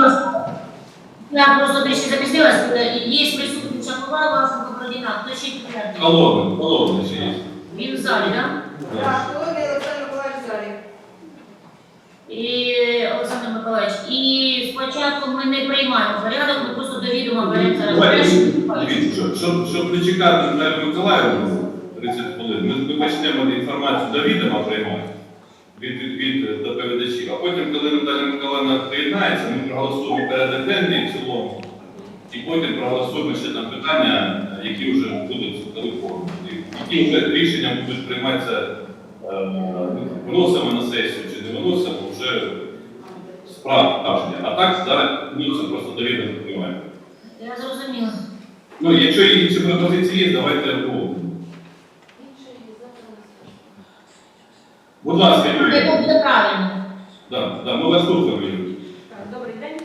ласка. Я просто трішки запізнилась. Е, Є Шаповал, Власенко, Продіна. Хто ще підрядний? Холодний, холодний ще є. Він в залі, так? Так, Колодний Олександр Миколаївич в залі. І Олександр Миколаївич, і спочатку ми не приймаємо порядок, ми просто до відома беремо зараз. Дивіться, щоб- щоб, щоб не чекати Наталію Миколаївну 30 хвилин, ми, ми почнемо інформацію до відома приймати від, від, від доповідачів, а потім, коли Наталя Миколаївна приєднається, ми проголосуємо порядок денний в цілому, і потім проголосуємо ще там питання, які вже будуть в телефоні, які вже рішення будуть прийматися, е, виносимо на сесію чи не виносимо, вже справжня. А так зараз ну, це просто до приймаємо. Я зрозуміла. Ну, якщо інші пропозиції є, давайте обговоримо. Будь ласка, Юрій. буде правильно. Да, да, ми вас слухаємо, Юрій. Так, Добрий день.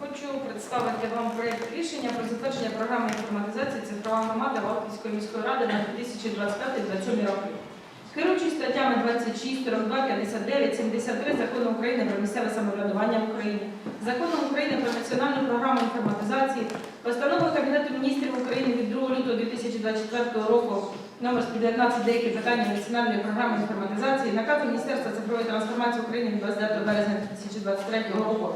Хочу представити вам проєкт рішення про затвердження програми інформатизації цифрова громада Валківської міської ради на 2025-2027 роки. Керуючись статтями 26, 42, 59, 73 Закону України про місцеве самоврядування в Україні, Законом України про національну програму інформатизації, постановою Кабінету міністрів України від 2 лютого 2024 року номер 119 деякі питання національної програми інформатизації, наказ Міністерства цифрової трансформації України 29 березня 2023 року.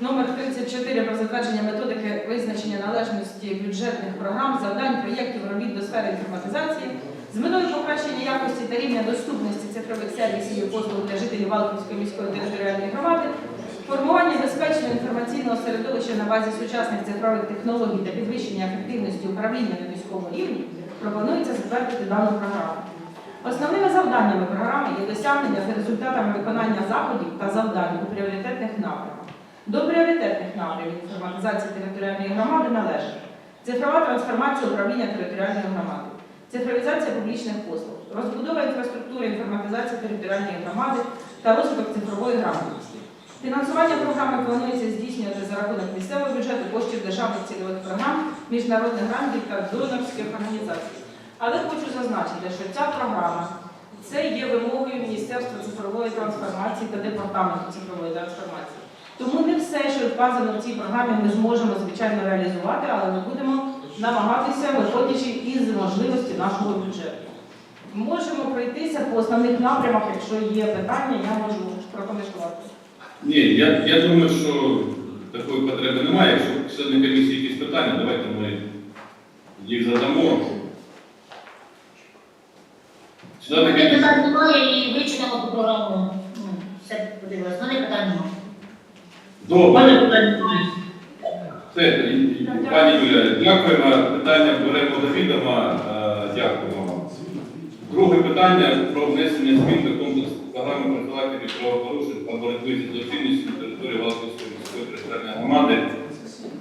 Номер 34 про затвердження методики визначення належності бюджетних програм, завдань, проєктів, робіт до сфери інформатизації з метою покращення якості та рівня доступності цифрових сервісів і послуг для жителів Валківської міської територіальної громади, формування безпечного інформаційного середовища на базі сучасних цифрових технологій та підвищення ефективності управління на міському рівні пропонується затвердити дану програму. Основними завданнями програми є досягнення за результатами виконання заходів та завдань у пріоритетних напрямках. До пріоритетних напрямів інформатизації територіальної громади належить цифрова трансформація управління територіальної громади, цифровізація публічних послуг, розбудова інфраструктури інформатизації територіальної громади та розвиток цифрової грамотності. Фінансування програми планується здійснювати за рахунок місцевого бюджету коштів державних цільових програм, міжнародних грантів та донорських організацій. Але хочу зазначити, що ця програма це є вимогою Міністерства цифрової трансформації та департаменту цифрової трансформації. Тому не все, що вказано в цій програмі, ми зможемо звичайно реалізувати, але ми будемо намагатися виходячи із можливості нашого бюджету. Можемо пройтися по основних напрямах, якщо є питання, я можу прокоментувати. Ні, я, я думаю, що такої потреби немає. Якщо члени комісії якісь питання, давайте ми їх задамо. Члени Мене комісії. питань немає і вичинемо ту програму. Ну, Все подивилось. Мене питань немає. Добре. Все, і- і- пані Юля, дякуємо. Питання беремо до відома. Е, Дякуємо вам. Друге питання про внесення змін до програми профілактики правопорушень та боротьби з злочинністю на території Валківської міської територіальної громади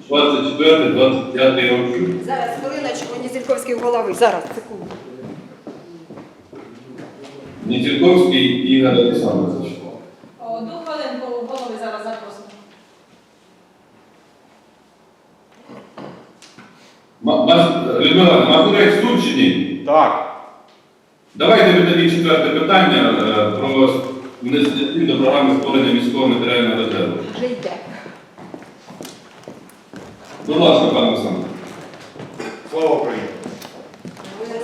24-25 років. Зараз хвилиночку, Нізельковський голови. Зараз, секунду. Нітірковський Ігор Олександрович. Одну хвилинку голови зараз запросимо. Ма- Людмила, Мазурець тут чи ні? Так. Давайте ви тоді четверте питання е, про внесення до програми створення міського матеріального резерву. Вже йде. Будь ласка, пане Олександр. Слава Україні!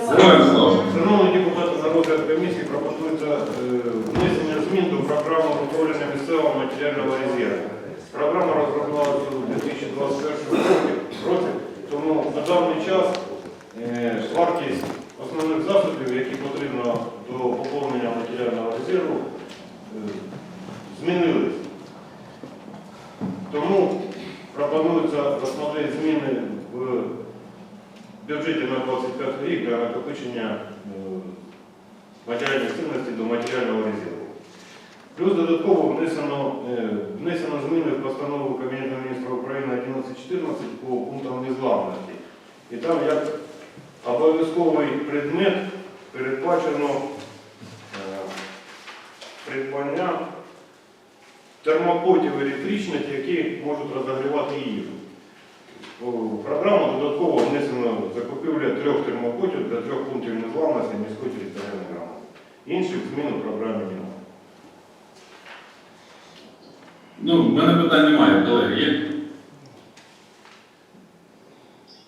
Героям слава. Шановні депутати на розгляд комісії пропонується е, внесення змін до програми управління місцевого матеріального резерву. Програма розроблялася у 2021 році, тому на даний час е, вартість основних засобів, які потрібно до поповнення матеріального резерву, е, змінились. Тому пропонуються основні зміни в бюджеті на 25 рік для накопичення е, матеріальних цінностей до матеріального резерву. Плюс додатково внесено, е, внесено зміни в постанову Кабінету міністрів України 1114 по пунктам незламності. І там як обов'язковий предмет передбачено е, придбання термопотів електричних, які можуть розогрівати їжу. Програма додатково внесено закупівля трьох термопотів для трьох пунктів незламності міської територіальної громади. Інших змін у програмі немає. Ну, в мене питань немає, колеги. Є?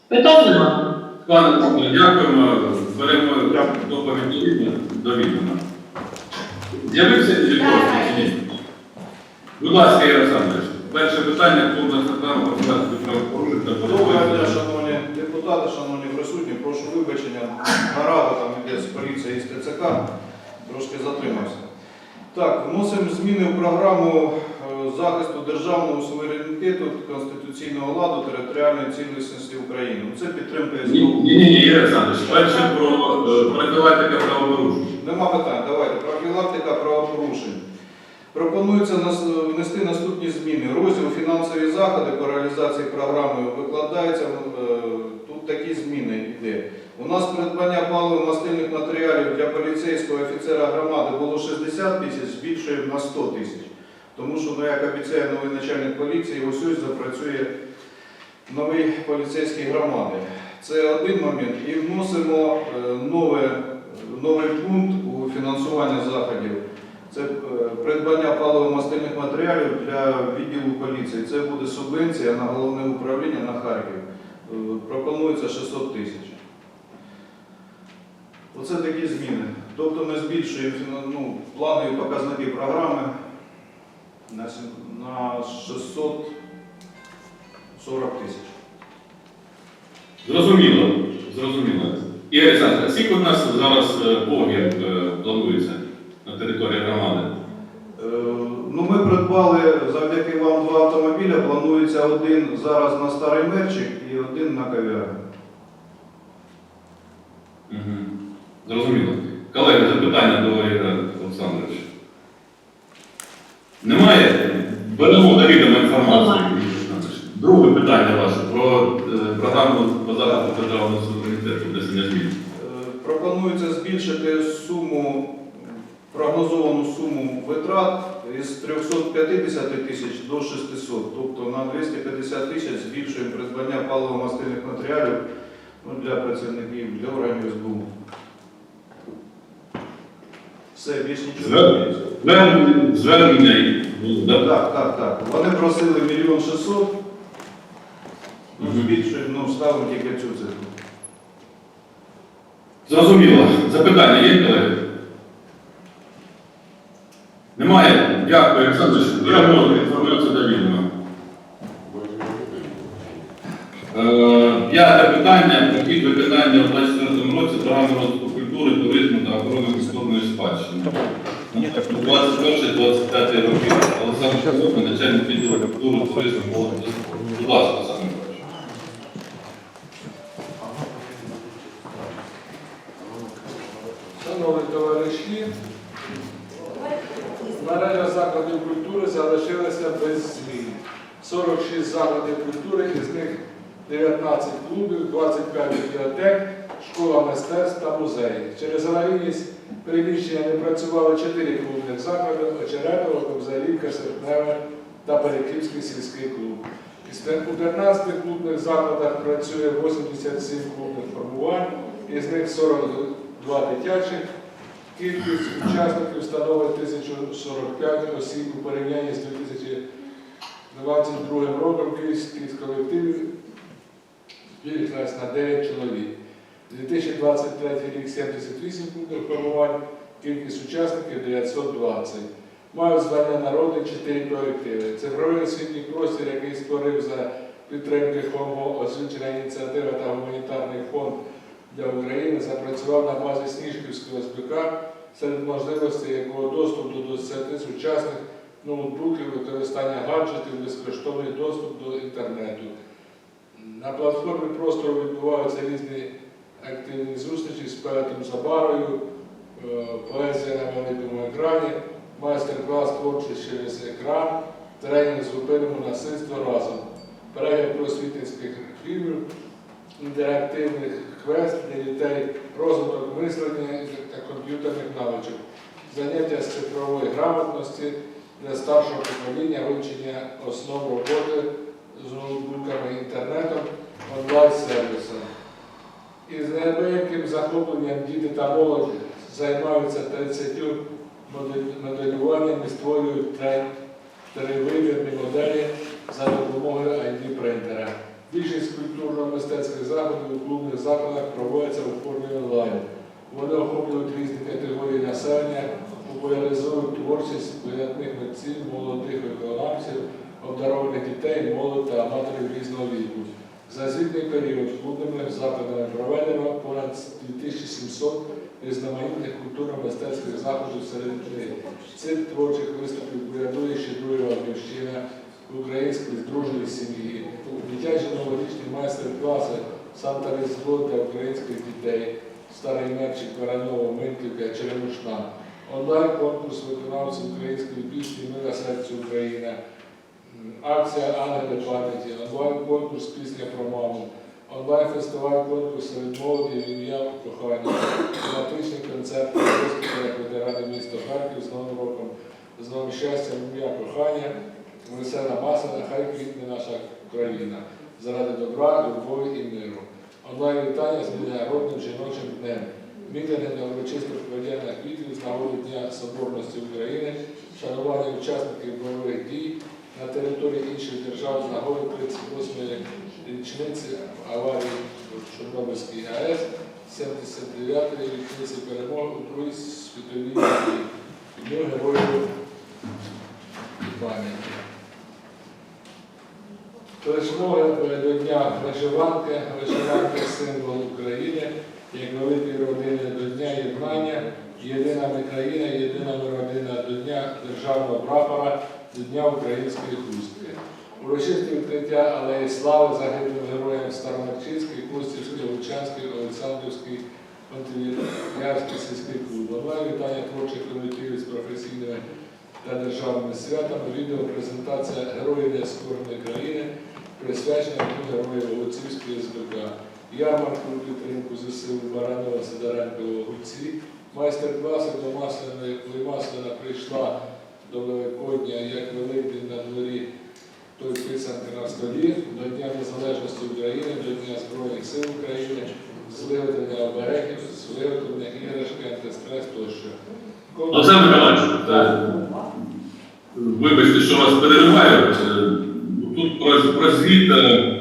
Питань немає. Пане Павло, дякуємо. Беремо доповідь до відома. З'явився Жильковський. Будь ласка, Ігор Олександрович. Перше питання, нас там розказати правопорушень та Доброго дня, шановні депутати, шановні присутні. Прошу вибачення. Нарада там іде з поліції і з ТЦК. Трошки затримався. Так, вносимо зміни в програму е, захисту державного суверенітету, конституційного ладу, територіальної цілісності України. Це підтримка Ні, СБУ. ні, ні, Ігор Олександрович. Перше про е, профілактика правопорушень. Нема питань. Давайте. Профілактика правопорушень. Пропонується внести наступні зміни. Розділ фінансові заходи по реалізації програми викладається. е, Тут такі зміни йде. У нас придбання паливо-мастильних матеріалів для поліцейського офіцера громади було 60 тисяч, збільшуємо на 100 тисяч. Тому що, ну, як обіцяє новий начальник поліції, ось ось запрацює новий поліцейський громади. Це один момент. І вносимо е, нове, новий пункт у фінансування заходів. Це е, придбання паливо-мастильних матеріалів для відділу поліції. Це буде субвенція на головне управління на Харків. Е, Пропонується 600 тисяч. Оце такі зміни. Тобто ми збільшуємо ну, планові показники програми на 640 тисяч. Зрозуміло, зрозуміло. Ігор Олександрович, скільки у нас зараз е, е, планується території громади? Е, Ну, ми придбали завдяки вам два автомобіля. Планується один зараз на старий мерчик і один на кав'ярню. Угу. Зрозуміло. Колеги, запитання до Ігоря Олександровича. Немає? Беремо до відома інформацію. Друге питання ваше про е, програму по захисту державного суверенітету внесення змін. Е, Пропонується збільшити суму, прогнозовану суму витрат із 350 тисяч до 600, тобто на 250 тисяч збільшуємо придбання паливо-мастильних матеріалів ну, для працівників, для органів СБУ. Все, більш нічого не змінюється. Звернення? Так, так, так. Вони просили мільйон шістсот, ну, Мгм. збільшуємо, ну, ставимо тільки цю цифру. Зрозуміло. Запитання є, колеги? Немає? Дякую, Олександр. Беремо інформацію до відома. Е, П'яте питання. Прохід виконання у 2024 році програми розвитку культури, туризму та охорони культурної спадщини. 21-25 роки. Олександр Козьов, начальник відділу культури, туризму, молоді. Будь ласка, Олександр Миколаївич. Шановні товариші, мережа закладів культури залишилася без змін. 46 закладів культури, із них 19 клубів, 25 бібліотек, школа мистецтв та аварійність приміщення не працювали 4 клубних заклади Очеретово, Кобзарівка, Серпневе та Переківський сільський клуб. Із 15 клубних закладах працює 87 клубних формувань, із них 42 дитячих. Кількість учасників становить 1045 осіб у порівнянні з 2022 роком. Кількість колективів збільшилась на 9 чоловік. 2023 рік 78 клубних формувань, кількість учасників 920. Мають звання народи 4 колективи. Цифровий освітній простір, який створив за підтримки ФОМО освічена ініціатива та гуманітарний фонд для України запрацював на базі Сніжківського СБК, серед можливостей якого доступ до 20 сучасних ноутбуків, використання гаджетів, безкоштовний доступ до інтернету. На платформі простору відбуваються різні активні зустрічі з поетом Забарою, е, поезія на великому екрані, майстер-клас творчість через екран, тренінг зупинимо насильство разом, перегляд просвітницьких фільмів, інтерактивних квест для дітей, розвиток мислення та комп'ютерних навичок, заняття з цифрової грамотності для старшого покоління, вивчення основ роботи з ноутбуками інтернетом, онлайн-сервісом. Із неабияким захопленням діти та молодь займаються 30 модель- моделюванням і створюють тривимірні моделі за допомогою ID-принтера. Більшість культурно культурно-мистецьких заходів у клубних закладах проводяться у формі онлайн. Вони охоплюють різні категорії населення, популяризують творчість видатних митців, молодих виконавців, обдарованих дітей, молодь та аматорів різного віку. За звітний період клубними закладами проведено понад 2700 різноманітних культурно-мистецьких заходів серед них. Цих творчих виступів урядує ще друга батьківщина української дружньої сім'ї, дитячі новорічні майстер-класи Санта Різдво для українських дітей, Старий Мерчик, Воронова, Митківка, Черемушна, онлайн-конкурс виконавців української пісні Мира серцю Україна, акція Ангели пам'яті, онлайн-конкурс Пісня про маму, онлайн-фестиваль конкурс серед молоді ім'я кохання, тематичний концерт виступи ветерани міста Харків з Новим роком, з новим щастям ім'я кохання, весела масляна, хай квітне наша країна, заради добра, любові і миру. Онлайн вітання з міжнародним жіночим днем. Мітинги на урочисте проведення квітів з нагоди Дня Соборності України, шанування учасників бойових дій на території інших держав з нагоди 38-ї річниці аварії в Чорнобильській АЕС, 79-ї річниці перемоги у Другій світовій війні. Дню героїв пам'яті. Флешмоби до Дня вишиванки, вишиванка символ України, як великої родини до Дня єднання, єдина ми країна, єдина ми родина до Дня державного прапора, Дня української хустки. Урочисте відкриття алеї слави загиблим героям Старомарчинський, Костівський, Лучанський, Олександрівський, Понтів'ярський сільський клуб. Онлайн вітання творчих колективів з професійними та державними святами, відеопрезентація Героїв нескореної країни, присвячена Героїв Олексівської СБК, ярмарку підтримку ЗСУ Баранова Сидоренко Гульці, майстер-класи до масляної, коли масляна прийшла до Великодня, як Великдень на дворі, той писанки на столі, до Дня Незалежності України, до Дня Збройних сил України, з виготовлення оберегів, з виготовлення іграшки, антистрес тощо. Олександр Миколаївич, е, вибачте, що вас перериваю. Е, Тут про, про звіт, е,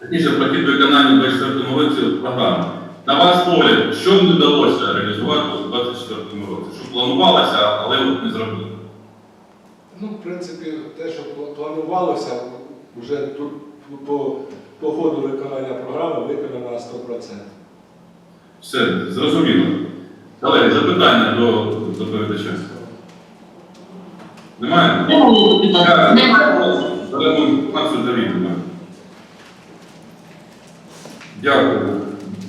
точніше, про хід виконання в 24 році програми. На ваш погляд, що не вдалося реалізувати у 24 році? Що планувалося, але не зробили? Ну, в принципі, те, що планувалося, вже тут по, по ходу виконання програми виконано на 100%. Все, зрозуміло. Колеги, запитання до доповідача. Немає? Нема. Беремо інформацію до відома. Дякую.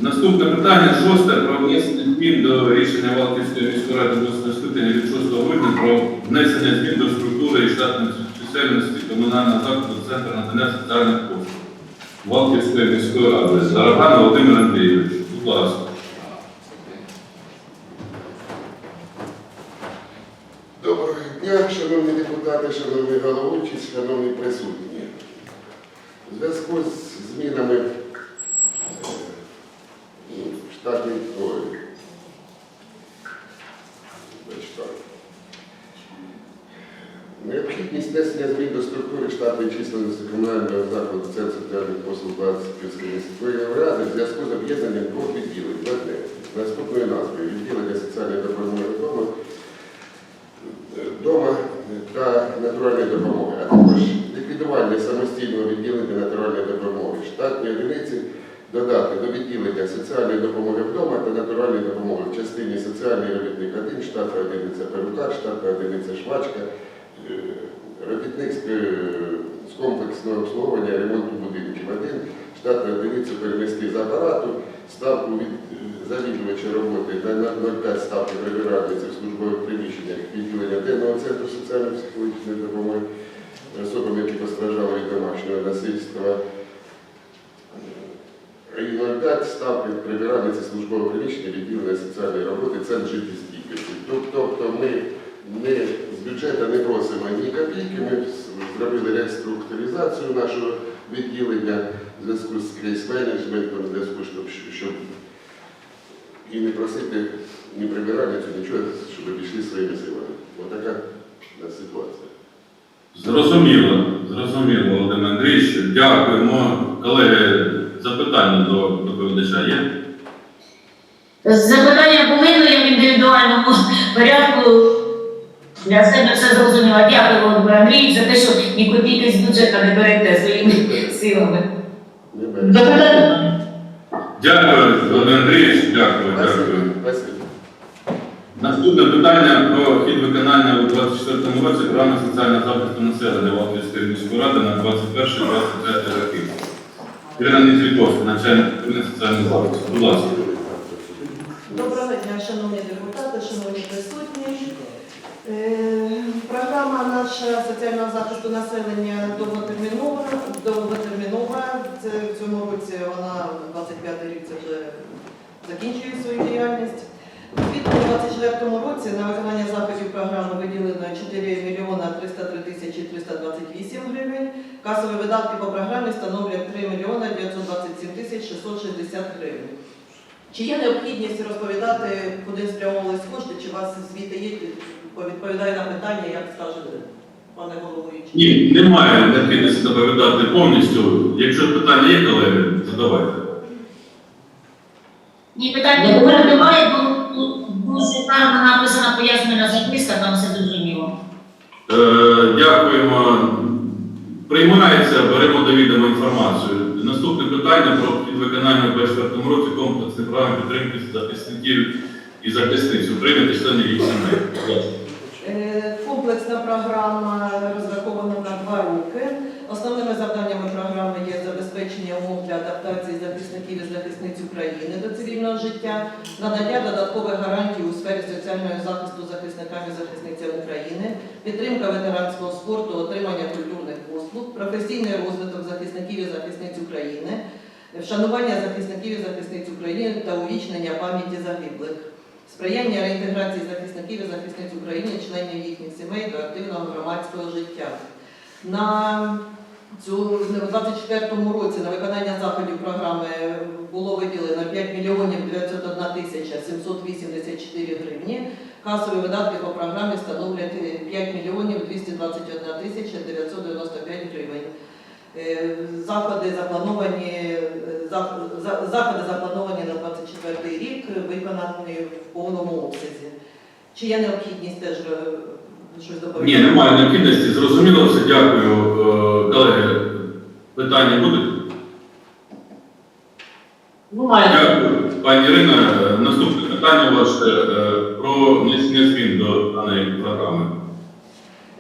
Наступне питання шосте про внесення змін до рішення Валківської міської ради 8 скликання від 6 грудня про внесення змін до структури і штатної чисельності комунального закладу Центру надання соціальних послуг Валківської міської ради. Зараган Володимир Андрійович. Будь ласка. Доброго дня, шановні депутати, шановні головуючі, шановні присутні. У зв'язку з змінами е, в штатній ой, зачитаю. Внесення змін до структури штатної численності комунального закладу Центру соціальних послуг Луганської міської ради в зв'язку з об'єднанням двох відділень. Одне з наступною назвою. Відділення соціальної допомоги вдома дома та натуральної допомоги, а також ліквідування самостійного відділення натуральної допомоги, штатні одиниці додати до відділення соціальної допомоги вдома та натуральної допомоги в частині соціальний робітник 1, штатна одиниця перукар, штатна одиниця швачка, е, робітник з, е, комплексного обслуговування ремонту будинків 1, штатна одиниця перенести з апарату, ставку від е, завідувача роботи на на 0,5 ставки прибиральниці в службових приміщеннях відділення денного центру соціально-психологічної допомоги особам, які постраждали від домашнього насильства. І 0,5 ставки прибиральниці службового приміщення відділення соціальної роботи, центр життєстійкості. Тобто ми не, з бюджету не просимо ні копійки, ми зробили реструктуризацію нашого відділення в зв'язку з кейс-менеджментом, в зв'язку, щоб, щоб і не просити ні прибиральницю, нічого, щоб обійшли своїми силами. Отака ситуація. Зрозуміло, зрозуміло, Володимир Андрійович. Дякуємо, колеги, Запитання до доповідача є? Запитання були, але я в індивідуальному порядку для себе все зрозуміла. Дякую, Володимир Андрійович, за те, що ні копійки з бюджету не берете своїми силами. Запитання? Дякую, Володимир Андрійович, дякую, дякую. Наступне питання про хід виконання у 2024 році програми соціального захисту населення Валківської міської ради на 21-25 роки. Ірина Ніцвітовська, начальник управління соціального захисту. Будь ласка. Доброго дня, шановні. Е, Програма наша соціального захисту населення довготермінова. довготермінова. Це в цьому році вона 25 рік це вже закінчує свою діяльність. У 2024 році на виконання заходів програми виділено 4 мільйона 303 тисячі 328 гривень. Касові видатки по програмі становлять 3 мільйона 927 тисяч 660 гривень. Чи є необхідність розповідати, куди спрямовувались кошти, чи у вас звіти є, відповідає на питання, як скаже пане головуючий? Ні, немає необхідності доповідати повністю. Якщо питання є, колеги, задавайте. Ні, питань не було, немає, бо тут дуже гарно написана пояснена записка, там все зрозуміло. Е, Дякуємо. Приймається, беремо до відома інформацію. Наступне питання про підвиконання у 2024 році комплексної програми підтримки захисників і захисниць України та членів їх сімей. Е, Комплексна програма розрахована на два роки. Основними завданнями програми є забезпечення умов для адаптації захисників і захисниць України до цивільного життя, надання додаткових гарантій у сфері соціального захисту захисникам і захисницям України, підтримка ветеранського спорту, отримання культурних послуг, професійний розвиток захисників і захисниць України, вшанування захисників і захисниць України та увічнення пам'яті загиблих сприяння реінтеграції захисників і захисниць України, членів їхніх сімей до активного громадського життя. На цю в 24-му році на виконання заходів програми було виділено 5 мільйонів 901 тисяча 784 гривні. Касові видатки по програмі становлять 5 мільйонів 221 тисяча 995 гривень. Е, Заходи заплановані, е, зах- за- заходи заплановані на 24 рік, виконані в повному обсязі. Чи є необхідність теж е, щось доповідати? Ні, немає необхідності. Зрозуміло все. Дякую. Колеги, питання будуть? Дякую, пані Ірина. Наступне питання ваше про внесення змін до даної програми.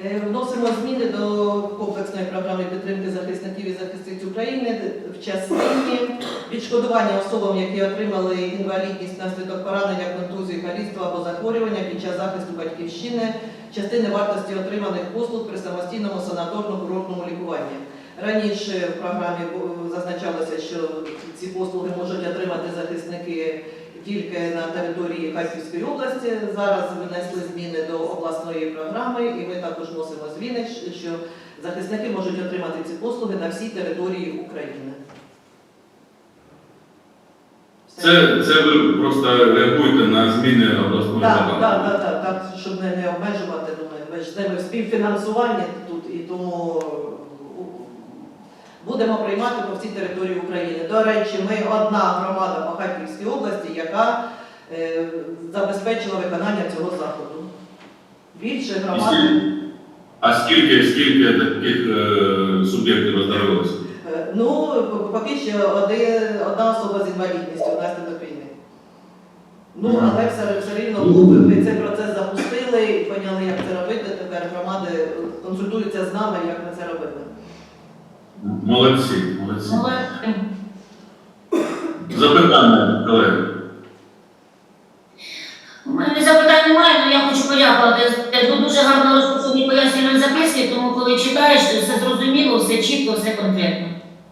Е, Вносимо зміни до комплексної програми підтримки захисників і захисниць України в частині відшкодування особам, які отримали інвалідність внаслідок поранення, контузії, каліцтва або захворювання під час захисту батьківщини, частини вартості отриманих послуг при самостійному санаторно-курортному лікуванні. Раніше в програмі зазначалося, що ці послуги можуть отримати захисники тільки на території Харківської області. Зараз внесли зміни до обласної програми, і ми також вносимо зміни, що захисники можуть отримати ці послуги на всій території України. Це, це ви просто реагуєте на зміни обласної Так, програми. так, так, так, так, щоб не, не обмежувати, ну, ми, ж співфінансуванні тут і тому будемо приймати по всій території України. До речі, ми одна громада по Харківській області, яка е, забезпечила виконання цього заходу. Більше громад. А скільки, скільки таких е, суб'єктів роздарилося? Е, Ну, поки що один, одна особа з інвалідністю внаслідок війни. Ну, Мгм. але все, все рівно ми цей процес запустили і поняли, як це робити. Тепер громади консультуються з нами, як ми це робили. Молодці, молодці. Молодці. Запитання, колеги. У мене запитань немає, але я хочу подякувати. Тут дуже гарно розписані пояснювальні записки, тому коли читаєш, все зрозуміло, все чітко, все конкретно.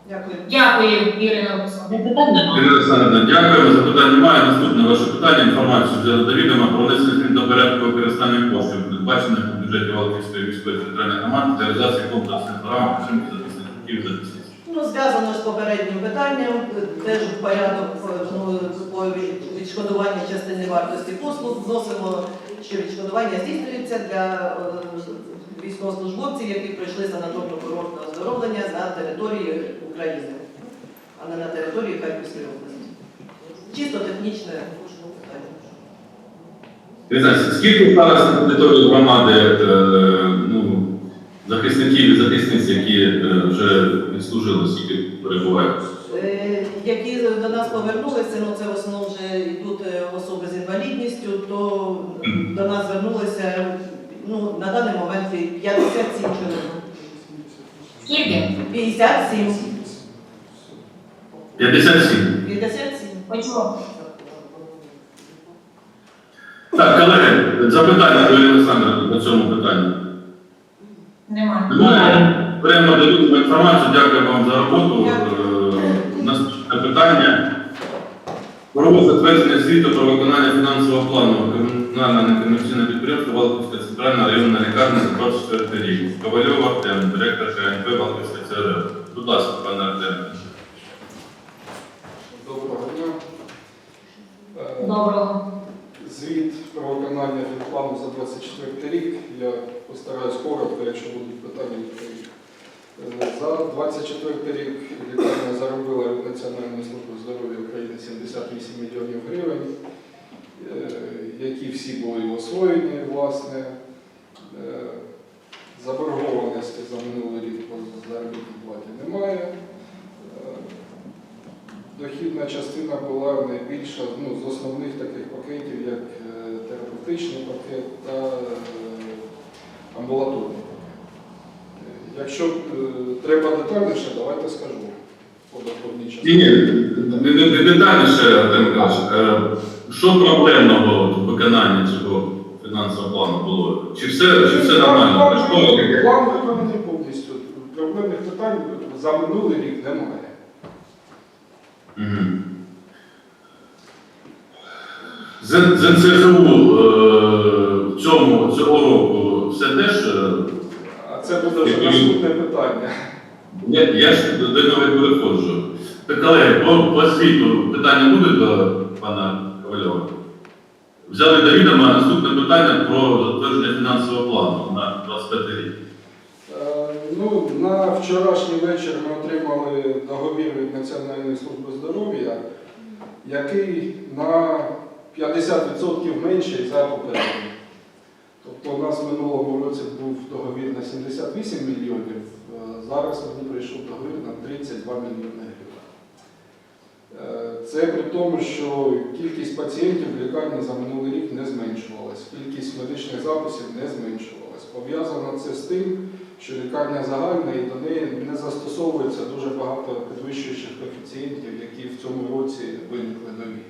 Дякую. Дякую, Ірина Олександрівна, дякуємо. Запитань немає. Наступне ваше питання. Інформацію для до відома про внесення змін до порядку використання коштів, передбачених у бюджеті Валківської міської територіальної громади для реалізації комплексної програми підтримки захисників і. Ну, зв'язано з попереднім питанням, теж в порядок е, ну, по відшкодування частини вартості послуг вносимо, що відшкодування здійснюється для е, військовослужбовців, які пройшли санаторно-курортне оздоровлення на території України. а не на території Харківської області. Чисто технічне питання. Скільки зараз на території громади е, захисників і захисниць, які е, вже відслужили, скільки перебувають? Е, Які до нас повернулися, ну це в основному вже йдуть е, особи з інвалідністю, то до нас звернулися ну, на даний момент 57 чоловік. Скільки? 57. 57. 57. Почому? Так, колеги, запитання до Ірини Олександровни по цьому питанню. Нема. Немає. Беремо до відома інформацію. Дякую вам за роботу. Е, Наступне питання. Про затвердження звіту про виконання фінансового плану комунального некомерційного підприємства Валківська центральна районна лікарня за 24 рік. Ковальов Артем, директор КНП Валківська ЦРЛ. Будь ласка, пане Артем. Доброго дня. Е, Доброго. Звіт про виконання фінплану за 24 рік. Я постараюсь коротко, якщо будуть питання, відповім. Е, За 24 рік лікарня заробила від Національної здоров'я України 78 мільйонів гривень, е, які всі були освоєні, власне. Е, Заборгованості за минулий рік по заробітній платі немає. Дохідна частина була найбільша ну, з основних таких пакетів, як терапевтичний пакет та Е, Якщо е, треба детальніше, давайте скажу по Ні, частині. ні, не- не- не детальніше, Артем Миколаївич. Е, Що проблемного в виконанні цього фінансового плану було? Чи все, чи все нормально? План- Що ви? План виконаний повністю. Проблемних питань за минулий рік немає. Мгм. З- з НСЗУ е, в цьому цього року все теж. А це буде вже наступне питання. Я, я ж до до нього і переходжу. Так, колеги, по, по світу питання буде до пана Ковальова? Взяли до відома наступне питання про затвердження фінансового плану на 25 рік. Е, Ну, на вчорашній вечір ми отримали договір від Національної служби здоров'я, який на 50% менший за попередній. Тобто у нас в минулому році був договір на 78 мільйонів, е, зараз мені прийшов договір на 32 мільйони гривень. Е, Це при тому, що кількість пацієнтів в лікарні за минулий рік не зменшувалась, кількість медичних записів не зменшувалась. Пов'язано це з тим, що лікарня загальна і до неї не застосовується дуже багато підвищуючих коефіцієнтів, які в цьому році виникли нові.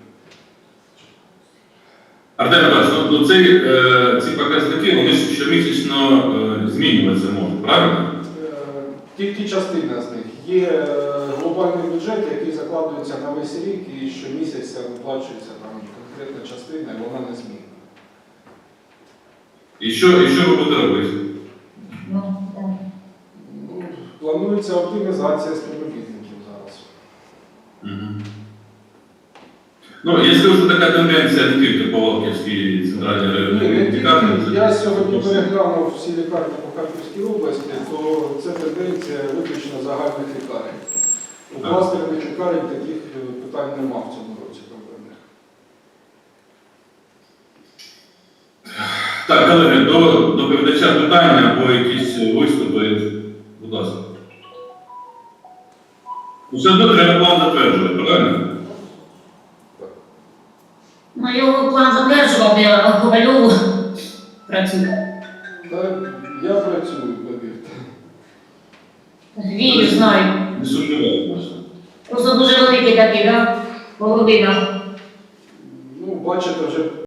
Артем Ну ці, е, ці показники вони щомісячно е, змінюватися можуть, правильно? Е, Тільки частина з них. Є глобальний бюджет, який закладується на весь рік і щомісяця виплачується там конкретна частина, і вона не змінна. І що, і що ви будете робити? Ну. Ну, планується оптимізація співробітників зараз. Мгм. Ну, я скажу, що така тенденція не тільки по Волківській центральній Ні, лікарні. Я сьогодні переглянув всі лікарні по Харківській області, то це тенденція виключно загальних лікарень. У кластерних лікарень таких е, питань нема в цьому році проблемних. Так, колеги, до доповідача питання або якісь виступи, будь ласка. Все одно треба план затверджувати, правильно? Ну, його план затверджував, я Ковальову працюю. Та я працюю, повірте. Вірю, знаю. Не сумніваюся. Просто дуже великий такий, да? Володина. Ну, бачите, вже